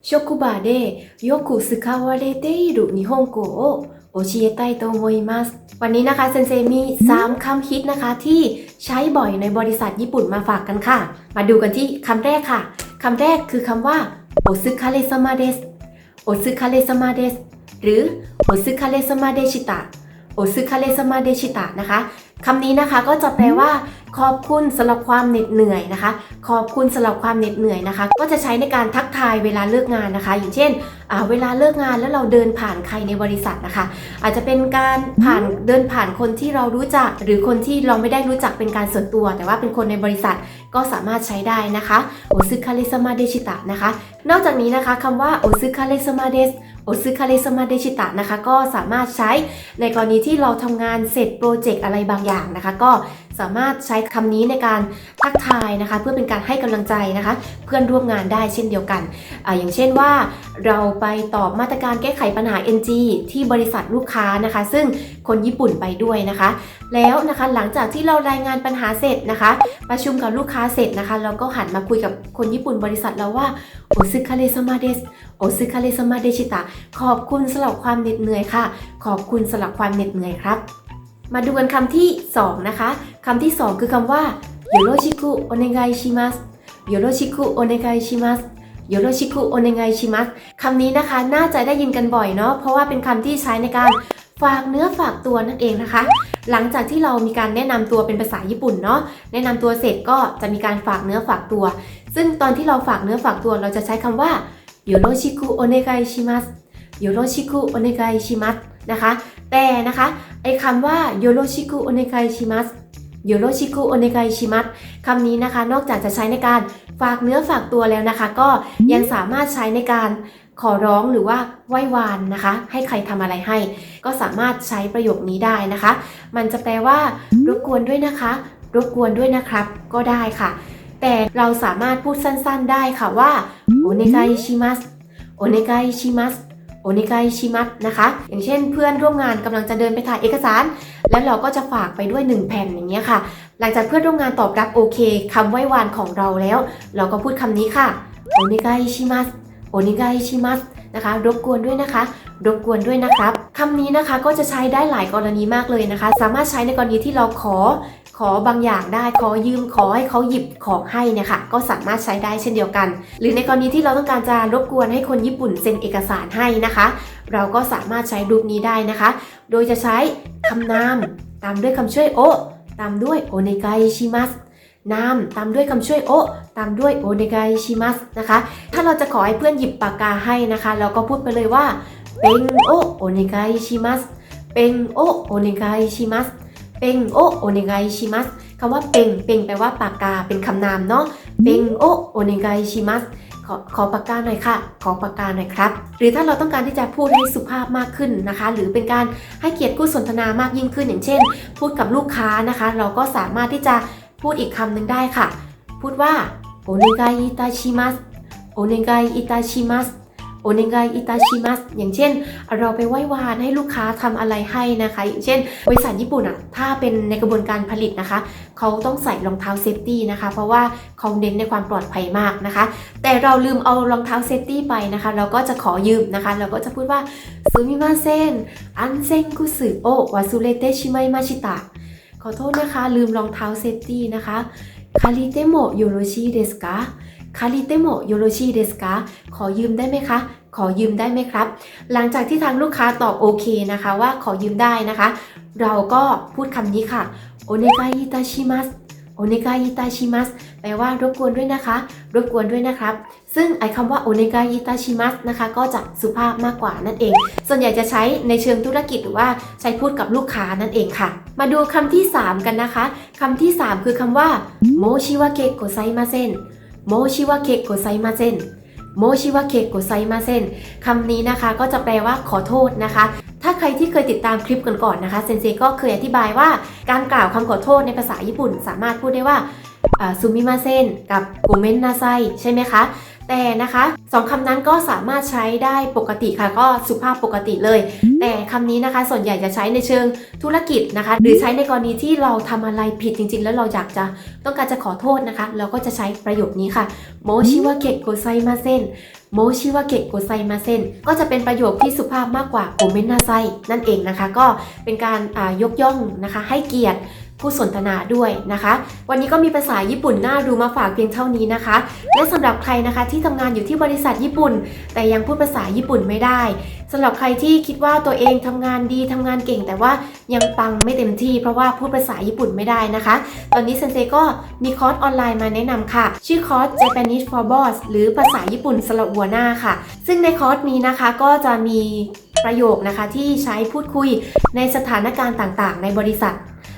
職場でよく使われている日本語を教えたいと思います วันนี้นะคะเซนเซมี 3 คำฮิตนะคะ ที่ใช้บ่อยในบริษัทญี่ปุ่นมาฝากกันค่ะ มาดูกันที่คำแรกค่ะ คำแรกคือคำว่าโอซึคาเรซามาเดสโอซึคาเรซามาเดสหรือโอซึคาเรซามาเดชิตะโอซึคาเรซามาเดชิตะนะคะคำนี้นะคะก็จะแปลว่า ขอบคุณสำหรับความเหน็ดเหนื่อยนะคะ ขอบคุณสำหรับความเหน็ดเหนื่อยนะคะ ก็จะใช้ในการทักทายเวลาเลิกงานนะคะ อย่างเช่นเวลาเลิกงานแล้วเราเดินผ่านใครในบริษัทนะคะ อาจจะเป็นการผ่านเดินผ่านคนที่เรารู้จัก หรือคนที่เราไม่ได้รู้จักเป็นการส่วนตัว แต่ว่าเป็นคนในบริษัทก็สามารถใช้ได้นะคะโอซึคาเลสมาเดชิตะนะคะ นอกจากนี้นะคะคำว่าโอซึคาเลสมาเดสโอซึคาเลสมาเดชิตะนะคะ ก็สามารถใช้ในกรณีที่เราทำงานเสร็จโปรเจกต์อะไรบางอย่างนะคะ ก็ สามารถใช้คำนี้ในการทักทายนะคะ เพื่อเป็นการให้กำลังใจนะคะ เพื่อนร่วมงานได้เช่นเดียวกันออย่างเช่นว่า เราไปตอบมาตรการแก้ไขปัญหา NG ที่บริษัทลูกค้านะคะ ซึ่งคนญี่ปุ่นไปด้วยนะคะ แล้วนะคะหลังจากที่เรารายงานปัญหาเสร็จนะคะ ประชุมกับลูกค้าเสร็จนะคะ เราก็หันมาคุยกับคนญี่ปุ่นบริษัทเราว่าโอซึคาเรซามาเดสโอซึคาเรซามาเดชิตะขอบคุณสำหรับความเหน็ดเหนื่อยค่ะ ขอบคุณสำหรับความเหน็ดเหนื่อยครับ มาดูกันคำที่ 2 นะคะคำที่ 2 คือคำว่าโยโรชิคุโอเนไกชิมัสโยโรชิคุโอเนไกชิมัสโยโรชิคุโอเนไกชิมัสคำนี้นะคะน่าจะได้ยินกันบ่อยเนาะเพราะว่าเป็นคำที่ใช้ในการฝากเนื้อฝากตัวนั่นเองนะคะ หลังจากที่เรามีการแนะนำตัวเป็นภาษาญี่ปุ่นเนาะแนะนำตัวเสร็จก็จะมีการฝากเนื้อฝากตัว ซึ่งตอนที่เราฝากเนื้อฝากตัวเราจะใช้คำว่าโยโรชิคุโอเนไกชิมัสโยโรชิคุโอเนไกชิมัส นะคะ แต่นะคะไอ้คำว่าโยโรชิคุโอเนไกชิมัสโยโรชิคุโอเนไกชิมัสคำนี้นะคะ นอกจากจะใช้ในการฝากเนื้อฝากตัวแล้วนะคะ ก็ยังสามารถใช้ในการขอร้องหรือว่าไหว้วานนะคะ ให้ใครทำอะไรให้ ก็สามารถใช้ประโยคนี้ได้นะคะ มันจะแปลว่ารบกวนด้วยนะคะ รบกวนด้วยนะครับ ก็ได้ค่ะ แต่เราสามารถพูดสั้นๆได้ค่ะว่าโอเนไกชิมัสโอเนไกชิมัส โอเนไกชิมัสนะคะ อย่างเช่นเพื่อนร่วมงานกำลังจะเดินไปถ่ายเอกสาร แล้วเราก็จะฝากไปด้วย 1 แผ่นอย่างเงี้ยค่ะ หลังจากเพื่อนร่วมงานตอบรับโอเคคำไหว้วานของเราแล้ว เราก็พูดคำนี้ค่ะโอเนไกชิมัสโอเนไกชิมัสนะคะ รบกวนด้วยนะคะ รบกวนด้วยนะครับคำนี้นะคะก็จะใช้ได้หลายกรณีมากเลยนะคะ สามารถใช้ในกรณีที่เราขอ ขอบางอย่างได้ขอยืมขอให้เขาหยิบของให้เนี่ยค่ะก็สามารถใช้ได้เช่นเดียวกัน หรือในกรณีที่เราต้องการจะรบกวนให้คนญี่ปุ่นเซ็นเอกสารให้นะคะ เราก็สามารถใช้รูปนี้ได้นะคะ โดยจะใช้คำนามตามด้วยคำช่วยโอตามด้วยโอเนไกชิมัสนามตามด้วยคำช่วยโอตามด้วยโอเนไกชิมัสนะคะ ถ้าเราจะขอให้เพื่อนหยิบปากกาให้นะคะ เราก็พูดไปเลยว่าเป็นโอโอเนไกชิมัสเป็นโอโอเนไกชิมัส เป็นโอโอเนไกชิมัสคำว่าเป็นเป็นแปลว่าปากกาเป็นคำนามเนาะเป็นโอโอเนไกชิมัสขอขอปากกาหน่อยค่ะ ขอปากกาหน่อยครับ หรือถ้าเราต้องการที่จะพูดให้สุภาพมากขึ้นนะคะ หรือเป็นการให้เกียรติคู่สนทนามากยิ่งขึ้น อย่างเช่น พูดกับลูกค้านะคะ เราก็สามารถที่จะพูดอีกคำหนึ่งได้ค่ะ พูดว่าโอเนไกอิตาชิมัสโอเนไกอิตาชิมัส โอเนไกอิตาชิมัสอย่างเช่น เราไปไหว้วานให้ลูกค้าทำอะไรให้นะคะ อย่างเช่น บริษัทญี่ปุ่นอะถ้าเป็นในกระบวนการผลิตนะคะ เขาต้องใส่รองเท้าเซฟตี้นะคะ เพราะว่าเขาเน้นในความปลอดภัยมากนะคะ แต่เราลืมเอารองเท้าเซฟตี้ไปนะคะ เราก็จะขอยืมนะคะ เราก็จะพูดว่าซูมิมาเซนอันเซนกุสึโอวาซูเรเตชิไมมาชิตะขอโทษนะคะ ลืมรองเท้าเซฟตี้นะคะ คาริเตโมโยโรชิเดสกาคาริเตโมโยโรชิเดสกาขอยืมได้ไหมคะ ขอยืมได้ไหมครับ หลังจากที่ทางลูกค้าตอบโอเคนะคะว่าขอยืมได้นะคะ เราก็พูดคำนี้ค่ะโอเนกาอิตาชิมัสโอเนกาอิตาชิมัสแปลว่ารบกวนด้วยนะคะ รบกวนด้วยนะครับ ซึ่งไอคำว่าโอเนกาอิตาชิมัสนะคะ ก็จะสุภาพมากกว่านั่นเอง ส่วนใหญ่จะใช้ในเชิงธุรกิจหรือว่าใช้พูดกับลูกค้านั่นเองค่ะ มาดูคำที่ 3 กันนะคะคำที่ 3 คือคำว่า โมชิวะเกะโกไซมาเซนโมชิวะเกะโกไซมาเซนโมชิวะเกะโกไซมาเซนคำนี้นะคะก็จะแปลว่าขอโทษนะคะ ถ้าใครที่เคยติดตามคลิปก่อนๆนะคะเซนเซก็เคยอธิบายว่าการกล่าวคำขอโทษในภาษาญี่ปุ่น สามารถพูดได้ว่าซูมิมาเซนกับโกเมนนาไซใช่ไหมคะ แต่นะคะสองคำนั้นก็สามารถใช้ได้ปกติค่ะก็สุภาพปกติเลย แต่คำนี้นะคะส่วนใหญ่จะใช้ในเชิงธุรกิจนะคะ หรือใช้ในกรณีที่เราทำอะไรผิดจริง ๆ แล้วเราอยากจะต้องการจะขอโทษนะคะ เราก็จะใช้ประโยคนี้ค่ะโมชิวะเกะโกไซมาเซนโมชิวะเกะโกไซมาเซนก็จะเป็นประโยคที่สุภาพมากกว่าโกเมนนาไซนั่นเองนะคะ ก็เป็นการอ่ายกย่องนะคะให้เกียรติ ผู้สนทนาด้วยนะคะ วันนี้ก็มีภาษาญี่ปุ่นน่าดูมาฝากเพียงเท่านี้นะคะ และสำหรับใครนะคะที่ทำงานอยู่ที่บริษัทญี่ปุ่น แต่ยังพูดภาษาญี่ปุ่นไม่ได้สำหรับใครที่คิดว่าตัวเองทำงานดีทำงานเก่ง แต่ว่ายังปังไม่เต็มที่ เพราะว่าพูดภาษาญี่ปุ่นไม่ได้นะคะ ตอนนี้เซนเซก็มีคอร์สออนไลน์มาแนะนำค่ะ ชื่อคอร์ส Japanese for Boss หรือภาษาญี่ปุ่นสำหรับหัวหน้าค่ะ ซึ่งในคอร์สนี้นะคะก็จะมีประโยคนะคะที่ใช้พูดคุยในสถานการณ์ต่างๆ ในบริษัท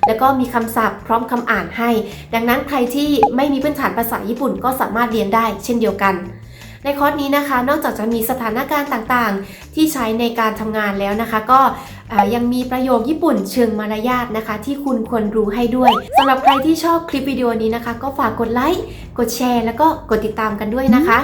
แล้วก็มีคำศัพท์พร้อมคำอ่านให้ ดังนั้นใครที่ไม่มีพื้นฐานภาษาญี่ปุ่นก็สามารถเรียนได้เช่นเดียวกันในคอร์สนี้นะคะ นอกจากจะมีสถานการณ์ต่างๆ ที่ใช้ในการทำงานแล้วนะคะ ก็ยังมีประโยคญี่ปุ่นเชิงมารยาทนะคะ ที่คุณควรรู้ให้ด้วยสำหรับใครที่ชอบคลิปวิดีโอนี้นะคะ ก็ฝากกดไลค์ กดแชร์ แล้วก็กดติดตามกันด้วยนะคะ